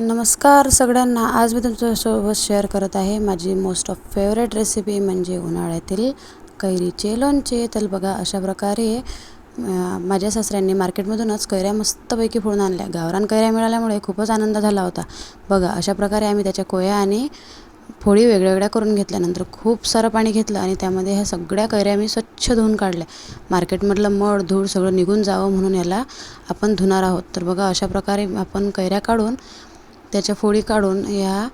नमस्कार सगळ्यांना. आज मी तुमच्यासोबत शेअर करत आहे माझी मोस्ट ऑफ फेवरेट रेसिपी म्हणजे उन्हाळ्यातील कैरीचे लोणचे तर बघा अशा प्रकारे माझ्या सासऱ्यांनी मार्केटमधूनच कैऱ्या मस्तपैकी फोडून आणल्या. गावरान कैऱ्या मिळाल्यामुळे खूपच आनंद झाला होता. बघा अशा प्रकारे आम्ही त्याच्या कोया आणि फोडी वेगळ्या वेगळ्या करून घेतल्यानंतर खूप सारं पाणी घेतलं आणि त्यामध्ये ह्या सगळ्या कैऱ्या मी स्वच्छ धुवून काढल्या. मार्केटमधलं मड धूळ सगळं निघून जावं म्हणून याला आपण धुणार आहोत. तर बघा अशा प्रकारे आपण कैऱ्या काढून त्याच्या फोडी काढून या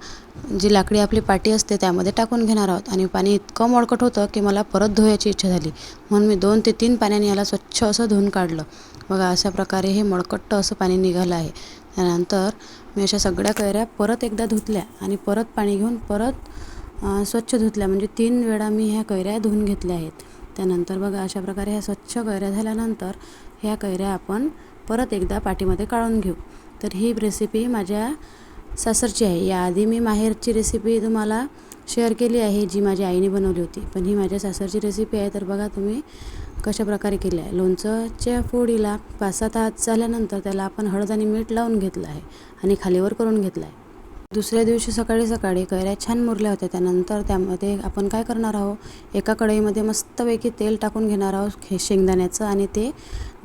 जी लाकडी आपली पाटी असते त्यामध्ये टाकून घेणार आहोत. आणि पाणी इतकं मळकट होतं की मला परत धुवायची इच्छा झाली. म्हणून मी दोन ते तीन पाण्याने याला स्वच्छ असं धुवून काढलं. बघा अशा प्रकारे हे मळकट्ट असं पाणी निघालं आहे. त्यानंतर मी अशा सगळ्या कैऱ्या परत एकदा धुतल्या आणि परत पाणी घेऊन परत स्वच्छ धुतल्या. म्हणजे तीन वेळा मी ह्या कैऱ्या धुवून घेतल्या आहेत. त्यानंतर बघा अशा प्रकारे ह्या स्वच्छ कैऱ्या झाल्यानंतर ह्या कैऱ्या आपण परत एकदा पाटीमध्ये काढून घेऊ. तर ही रेसिपी माझ्या सासरची आहे. याआधी मी माहेरची रेसिपी तुम्हाला शेअर केली आहे जी माझ्या आईने बनवली होती. पण ही माझ्या सासरची रेसिपी आहे. तर बघा तुम्ही कशा प्रकारे केली आहे. लोणचंच्या फोडीला पाच सात हात झाल्यानंतर त्याला आपण हळद आणि मीठ लावून घेतलं आहे आणि खालीवर करून घेतलं आहे. दुसऱ्या दिवशी सकाळी सकाळी कैऱ्या छान मुरल्या होत्या. त्यानंतर त्यामध्ये आपण काय करणार आहोत? एका कढईमध्ये मस्तपैकी तेल टाकून घेणार आहोत हे शेंगदाण्याचं. आणि ते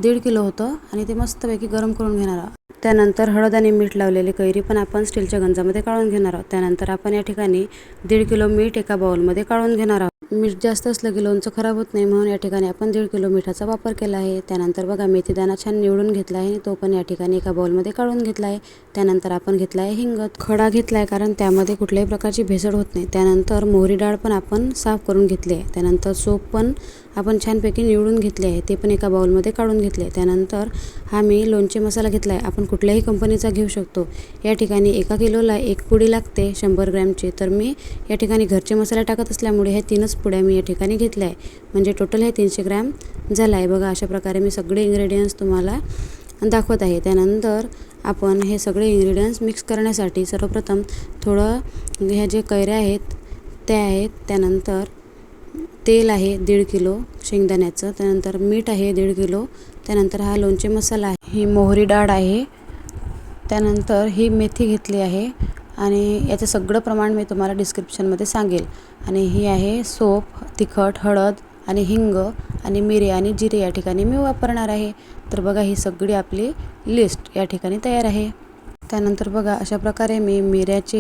दीड किलो होतं आणि ते मस्तपैकी गरम करून घेणार आहोत. त्यानंतर हळद आणि मीठ लावलेली कैरी पण आपण स्टीलच्या गंजामध्ये काढून घेणार आहोत. त्यानंतर आपण या ठिकाणी दीड किलो मीठ एका बाउलमध्ये काढून घेणार आहोत. मीठ जास्त असलं की लोणचं खराब होत नाही म्हणून या ठिकाणी आपण दीड किलो मिठाचा वापर केला आहे. त्यानंतर बघा मेथीदाना छान निवडून घेतला आहे. तो पण या ठिकाणी एका बाउलमध्ये काढून घेतला आहे. त्यानंतर आपण घेतला आहे हिंग खडा घेतला आहे कारण त्यामध्ये कुठल्याही प्रकारची भेसळ होत नाही. त्यानंतर मोहरी डाळ पण आपण साफ करून घेतली आहे. त्यानंतर सोप पण आपण छानपैकी निवडून घेतले आहे. ते पण एका बाउलमध्ये काढून घेतले आहे. त्यानंतर हा मी लोणचे मसाला घेतला आहे आपण कुठल्याही कंपनीचा घेऊ शकतो. या ठिकाणी एका किलोला एक पुडी लागते शंभर ग्रॅमची. तर मी या ठिकाणी घरचे मसाले टाकत असल्यामुळे हे तीनच पुड्या मी या ठिकाणी घेतल्या आहे. म्हणजे टोटल हे तीनशे ग्रॅम झालं आहे. बघा अशा प्रकारे मी सगळे इंग्रेडियंट्स तुम्हाला दाखवत आहे. त्यानंतर आपण हे सगळे इन्ग्रेडियंट्स मिक्स करण्यासाठी सर्वप्रथम थोडं ह्या जे कैऱ्या आहेत त्या आहेत. त्यानंतर तेल आहे दीड किलो शेंगदाण्याचं. त्यानंतर मीठ आहे दीड किलो. त्यानंतर हा लोणचे मसाला आहे. ही मोहरी डाळ आहे. त्यानंतर ही मेथी घेतली आहे. आणि याचं सगळं प्रमाण मी तुम्हाला डिस्क्रिप्शनमध्ये सांगेल. आणि ही आहे सोप तिखट हळद आणि हिंग आणि मिरे आणि जिरे या ठिकाणी मी वापरणार आहे. तर बघा ही सगळी आपली लिस्ट या ठिकाणी तयार आहे. त्यानंतर बघा अशा प्रकारे मी मिऱ्याचे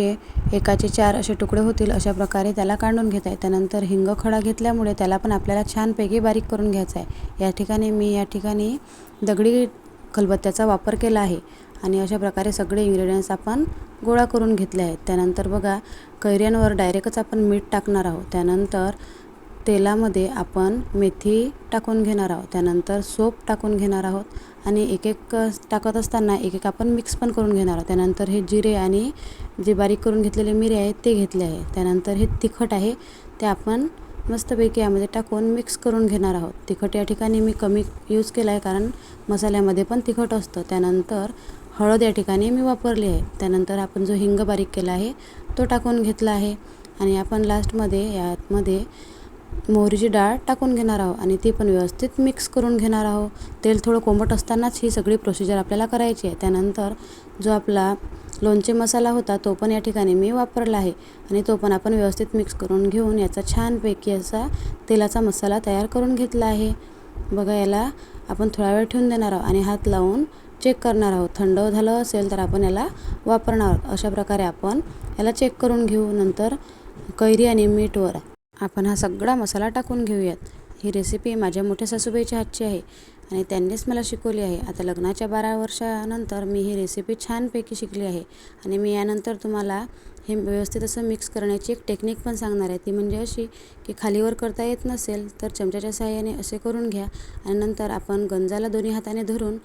एकाचे चार असे तुकडे होतील अशा प्रकारे त्याला काढून घेत आहे. त्यानंतर हिंग खडा घेतल्यामुळे त्याला पण आपल्याला छानपैकी बारीक करून घ्यायचा आहे. या ठिकाणी मी या ठिकाणी दगडी खलबत्त्याचा वापर केला आहे. आणि अशा प्रकारे सगळे इन्ग्रेडियंट्स आपण गोळा करून घेतले आहेत. त्यानंतर बघा कैऱ्यांवर डायरेक्टच आपण मीठ टाकणार आहोत. त्यानंतर तेलामध्ये आपण मेथी टाकून घेणार आहोत. त्यानंतर सोप टाकून घेणार आहोत आणि एक एक टाकत असताना एक एक आपण मिक्स पण करून घेणार आहोत. त्यानंतर हे जिरे आणि जे बारीक करून घेतलेले मिरे आहेत ते घेतले आहे. त्यानंतर हे तिखट आहे ते आपण मस्तपैकी यामध्ये टाकून मिक्स करून घेणार आहोत. तिखट या ठिकाणी मी कमी यूज केला आहे कारण मसाल्यामध्ये पण तिखट असतं. त्यानंतर हळद या ठिकाणी मी वापरली आहे. त्यानंतर आपण जो हिंग बारीक केला आहे तो टाकून घेतला आहे. आणि आपण लास्टमध्ये यामध्ये मोहरीची डाळ टाकून घेणार आहोत आणि ती पण व्यवस्थित मिक्स करून घेणार आहोत. तेल थोडं कोंबट असतानाच ही सगळी प्रोसिजर आपल्याला करायची आहे. त्यानंतर जो आपला लोणचे मसाला होता तो पण या ठिकाणी मी वापरला आहे. आणि तो पण आपण व्यवस्थित मिक्स करून घेऊन याचा छानपैकी असा तेलाचा मसाला तयार करून घेतला आहे. बघा याला आपण थोडा वेळ ठेवून देणार आहोत आणि हात लावून चेक करणार आहोत. थंड झालं असेल तर आपण याला वापरणार आहोत. अशा प्रकारे आपण याला चेक करून घेऊ. नंतर कैरी आणि मीठवर आपण हा सगळा मसाला टाकून घेऊयात. ही रेसिपी माझ्या मोठ्या सासूबाईच्या हातची आहे आणि त्यांनीच मला शिकवली आहे. आता लग्नाच्या बारा वर्षानंतर मी ही रेसिपी छानपैकी शिकली आहे आणि मी यानंतर तुम्हाला हे व्यवस्थित असं मिक्स करण्याची एक टेक्निक पण सांगणार आहे. ती म्हणजे अशी की खालीवर करता येत नसेल तर चमच्याच्या सहाय्याने असे करून घ्या आणि नंतर आपण गंजाला दोन्ही हाताने धरून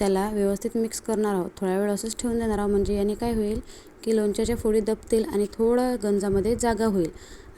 त्याला व्यवस्थित मिक्स करणार आहोत. थोडा वेळ असंच ठेवून देणार आहोत म्हणजे याने काय होईल की लोणच्याच्या फोडी दबतील आणि थोडं गंजामध्ये जागा होईल.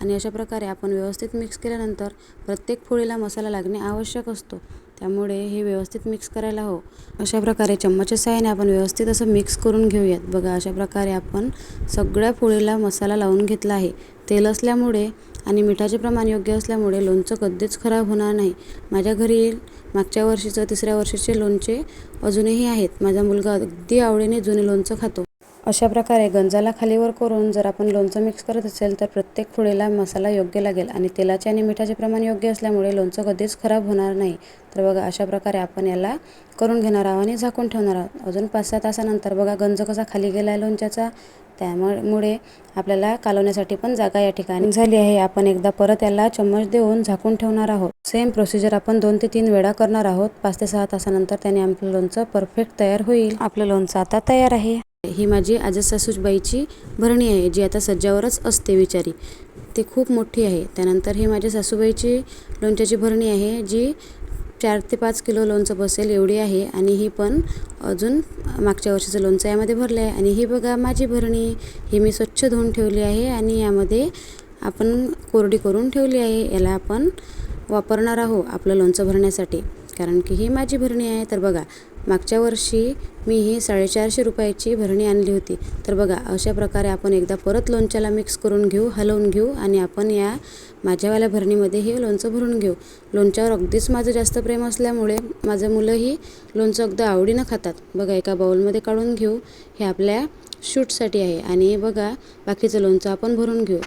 आणि अशा प्रकारे आपण व्यवस्थित मिक्स केल्यानंतर प्रत्येक फोडीला मसाला लागणे आवश्यक असतो. त्यामुळे हे व्यवस्थित मिक्स करायला हो अशा प्रकारे चम्मचच्या साहाय्याने आपण व्यवस्थित असं मिक्स करून घेऊयात. बघा अशा प्रकारे आपण सगळ्या फोळीला मसाला लावून घेतला आहे. तेल असल्यामुळे आणि मिठाचे प्रमाण योग्य असल्यामुळे लोणचं कधीच खराब होणार नाही. माझ्या घरी मागच्या वर्षीचं तिसऱ्या वर्षीचे लोणचे अजूनही आहेत. माझा मुलगा अगदी आवडीने जुने लोणचं खातो. अशा प्रकारे गंजाला खालीवर करून जर आपण लोणचं मिक्स करत असेल तर प्रत्येक फोडीला मसाला योग्य लागेल आणि तेलाचे आणि मिठाचे प्रमाण योग्य असल्यामुळे लोणचं कधीच खराब होणार नाही. तर बघा अशा प्रकारे आपण याला करून घेणार आहोत आणि झाकून ठेवणार आहोत. अजून पाच सहा तासानंतर बघा गंज कसा खाली गेला आहे लोणच्याचा. त्यामुळे आपल्याला कालवण्यासाठी पण जागा या ठिकाणी झाली आहे. आपण एकदा परत याला चम्मच देऊन झाकून ठेवणार आहोत. सेम प्रोसिजर आपण दोन ते तीन वेळा करणार आहोत. पाच ते सहा तासानंतर त्याने आपलं लोणचं परफेक्ट तयार होईल. आपलं लोणचं आता तयार आहे. ही माझी आजच आजसासूबाईची भरणी आहे जी आता सज्जावरच असते विचारी ती खूप मोठी आहे. त्यानंतर ही माझ्या सासूबाईची लोणच्याची भरणी आहे जी चार ते पाच किलो लोणचं बसेल एवढी आहे आणि ही पण अजून मागच्या वर्षीचं लोणचं यामध्ये भरलं आहे. आणि ही बघा माझी भरणी ही मी स्वच्छ धुवून ठेवली आहे आणि यामध्ये आपण कोरडी करून ठेवली आहे. याला आपण वापरणार आहोत आपलं लोणचं भरण्यासाठी. कारण की ही माझी भरणी आहे. तर बघा मागच्या वर्षी मी ही साडेचारशे रुपयाची भरणी आणली होती. तर बघा अशा प्रकारे आपण एकदा परत लोणच्याला मिक्स करून घेऊ हलवून घेऊ आणि आपण या माझ्यावाल्या भरणीमध्ये हे लोणचं भरून घेऊ. लोणच्यावर अगदीच माझं जास्त प्रेम असल्यामुळे माझं मुलंही लोणचं अगदी आवडीनं खातात. बघा एका बाऊलमध्ये काढून घेऊ. हे आपल्या शूटसाठी आहे. आणि बघा बाकीचं लोणचं आपण भरून घेऊ.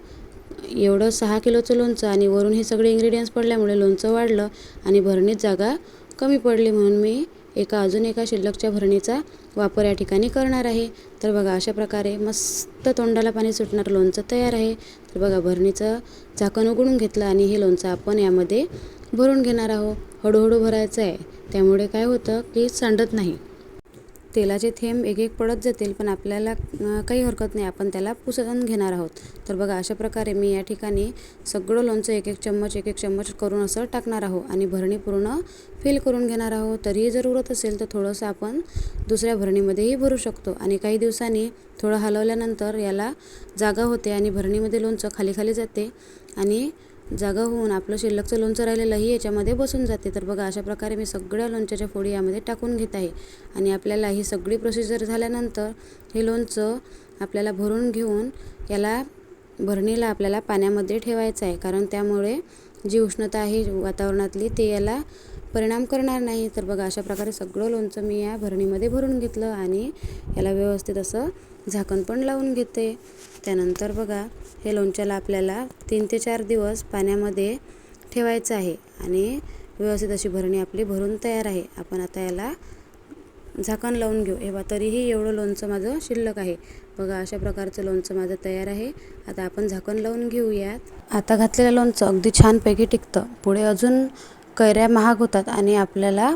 एवढं सहा किलोचं लोणचं आणि वरून हे सगळे इंग्रेडियंट्स पडल्यामुळे लोणचं वाढलं आणि भरणीत जागा कमी पडली म्हणून मी एका अजून एका शिल्लकच्या भरणीचा वापर या ठिकाणी करणार आहे. तर बघा अशा प्रकारे मस्त तोंडाला पाणी सुटणारं लोणचं तयार आहे. तर बघा भरणीचं झाकण उघडून घेतलं आणि हे लोणचं आपण यामध्ये भरून घेणार आहोत. हळूहळू भरायचं आहे. त्यामुळे काय होतं की सांडत नाही. तेलाचे थेंब एक एक पडत जातील पण आपल्याला काही हरकत नाही. आपण त्याला पुसून घेणार आहोत. तर बघा अशा प्रकारे मी या ठिकाणी सगळं लोणचं एक एक चम्मच एक एक चम्मच करून असं टाकणार आहोत आणि भरणी पूर्ण फिल करून घेणार आहोत. तरीही जर उरत असेल तर थोडंसं आपण दुसऱ्या भरणीमध्येही भरू शकतो. आणि काही दिवसांनी थोडं हलवल्यानंतर याला जागा होते आणि भरणीमध्ये लोणचं खाली खाली जाते आणि जागा होऊन आपलं शिल्लकचं लोणचं राहिलेलंही याच्यामध्ये बसून जाते. तर बघा अशा प्रकारे मी सगळ्या लोणच्याच्या फोडी यामध्ये टाकून घेत आहे. आणि आपल्याला ही सगळी प्रोसिजर झाल्यानंतर हे लोणचं आपल्याला भरून घेऊन याला भरणीला आपल्याला पाण्यामध्ये ठेवायचं आहे. कारण त्यामुळे जी उष्णता आहे वातावरणातली ते याला परिणाम करणार नाही. तर बघा अशा प्रकारे सगळं लोणचं मी या भरणीमध्ये भरून घेतलं आणि याला व्यवस्थित असं झाकण पण लावून घेते. त्यानंतर बघा हे लोणच्याला आपल्याला तीन ते चार दिवस पाण्यामध्ये ठेवायचं आहे आणि व्यवस्थित अशी भरणी आपली भरून तयार आहे. आपण आता याला झाकण लावून घेऊ. हे तरीही एवढं लोणचं माझं शिल्लक आहे. बघा अशा प्रकारचं लोणचं माझं तयार आहे. आता आपण झाकण लावून घेऊयात. आता घातलेलं लोणचं अगदी छानपैकी टिकतं. पुढे अजून कैऱ्या महाग होतात आणि आपल्याला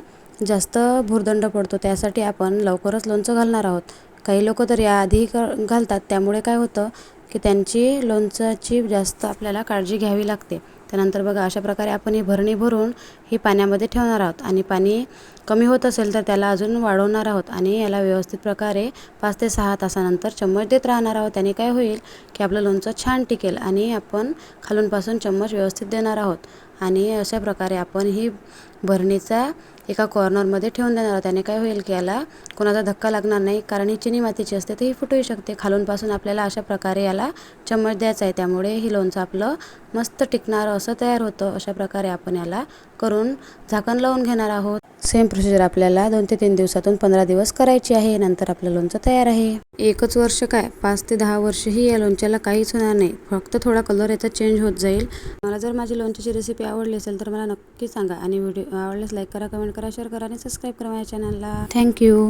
जास्त भुर्दंड पडतो. त्यासाठी आपण लवकरच लोणचं घालणार आहोत. काही लोक तर याआधी घालतात. त्यामुळे काय होतं की त्यांची लोणचाची जास्त आपल्याला काळजी घ्यावी लागते. त्यानंतर बघा अशा प्रकारे आपण ही भरणी भरून ही पाण्यामध्ये ठेवणार आहोत. आणि पाणी कमी होत असेल तर त्याला अजून वाढवणार आहोत. आणि याला व्यवस्थित प्रकारे पाच ते सहा तासानंतर चम्मच देत राहणार आहोत. त्याने काय होईल की आपलं लोणचं छान टिकेल आणि आपण खालूनपासून चम्मच व्यवस्थित देणार आहोत. आणि अशा प्रकारे आपण ही भरणीचा एका कॉर्नरमध्ये ठेवून देणार त्याने काय होईल की याला कोणाचा धक्का लागणार नाही कारण ही चिनी मातीची असते तर ही फुटूही शकते. खालूनपासून आपल्याला अशा प्रकारे याला चम्मच द्यायचा आहे. त्यामुळे ही लोणचं आपलं मस्त टिकणारं असं तयार होतं. अशा प्रकारे आपण याला करून झाकण लावून घेणार आहोत. सेम प्रोसिजर आपल्याला दोन ते तीन दिवसातून पंधरा दिवस करायची आहे. नंतर आपलं लोणचं तयार आहे. एकच वर्ष काय? पाच ते दहा वर्षही या लोणच्याला काहीच होणार नाही. फक्त थोडा कलर याचा चेंज होत जाईल. मला जर माझी लोणच्याची रेसिपी आवडली असेल तर मला नक्की सांगा आणि व्हिडिओ आवडल्यास लाईक करा कमेंट करा शेअर करा आणि सबस्क्राईब करा माझ्या चॅनलला थँक्यू